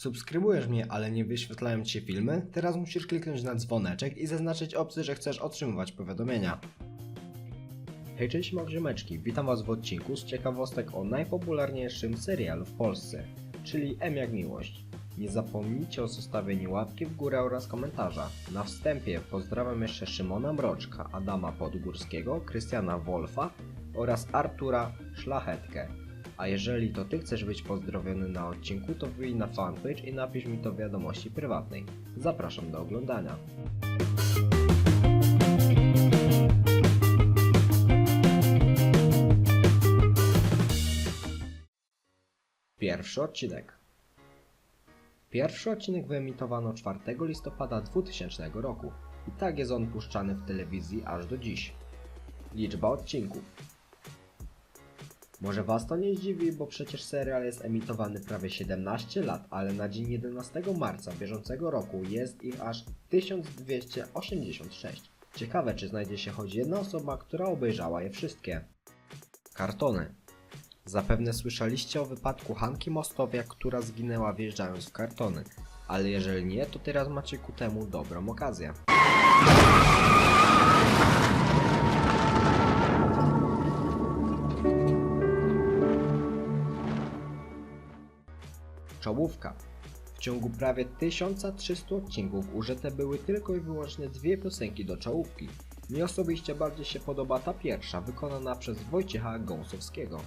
Subskrybujesz mnie, ale nie wyświetlają Ci filmy? Teraz musisz kliknąć na dzwoneczek i zaznaczyć opcję, że chcesz otrzymywać powiadomienia. Hej, cześć Magziomeczki, witam Was w odcinku z ciekawostek o najpopularniejszym serialu w Polsce, czyli M jak Miłość. Nie zapomnijcie o zostawieniu łapki w górę oraz komentarza. Na wstępie pozdrawiam jeszcze Szymona Mroczka, Adama Podgórskiego, Krystiana Wolfa oraz Artura Szlachetkę. A jeżeli to Ty chcesz być pozdrowiony na odcinku, to wyjdź na fanpage i napisz mi to w wiadomości prywatnej. Zapraszam do oglądania. Pierwszy odcinek. Pierwszy odcinek wyemitowano 4 listopada 2000 roku i tak jest on puszczany w telewizji aż do dziś. Liczba odcinków. Może Was to nie zdziwi, bo przecież serial jest emitowany prawie 17 lat, ale na dzień 11 marca bieżącego roku jest ich aż 1286. Ciekawe, czy znajdzie się choć jedna osoba, która obejrzała je wszystkie. Kartony. Zapewne słyszeliście o wypadku Hanki Mostowiak, która zginęła wjeżdżając w kartony, ale jeżeli nie, to teraz macie ku temu dobrą okazję. Czołówka. W ciągu prawie 1300 odcinków użyte były tylko i wyłącznie dwie piosenki do czołówki. Mi osobiście bardziej się podoba ta pierwsza, wykonana przez Wojciecha Gąsowskiego.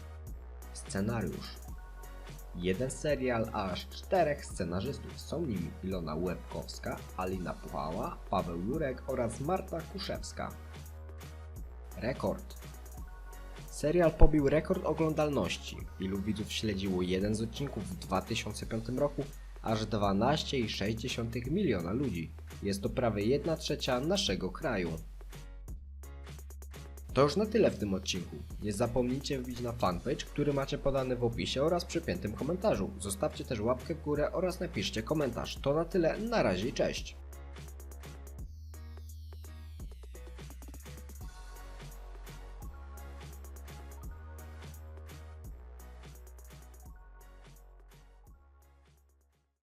Scenariusz. Jeden serial, aż czterech scenarzystów. Są nimi Ilona Łebkowska, Alina Puchała, Paweł Jurek oraz Marta Kuszewska. Rekord. Serial pobił rekord oglądalności. Ilu widzów śledziło jeden z odcinków w 2005 roku? Aż 12,6 miliona ludzi. Jest to prawie 1 trzecia naszego kraju. To już na tyle w tym odcinku. Nie zapomnijcie wbić na fanpage, który macie podany w opisie oraz przypiętym komentarzu. Zostawcie też łapkę w górę oraz napiszcie komentarz. To na tyle, na razie cześć.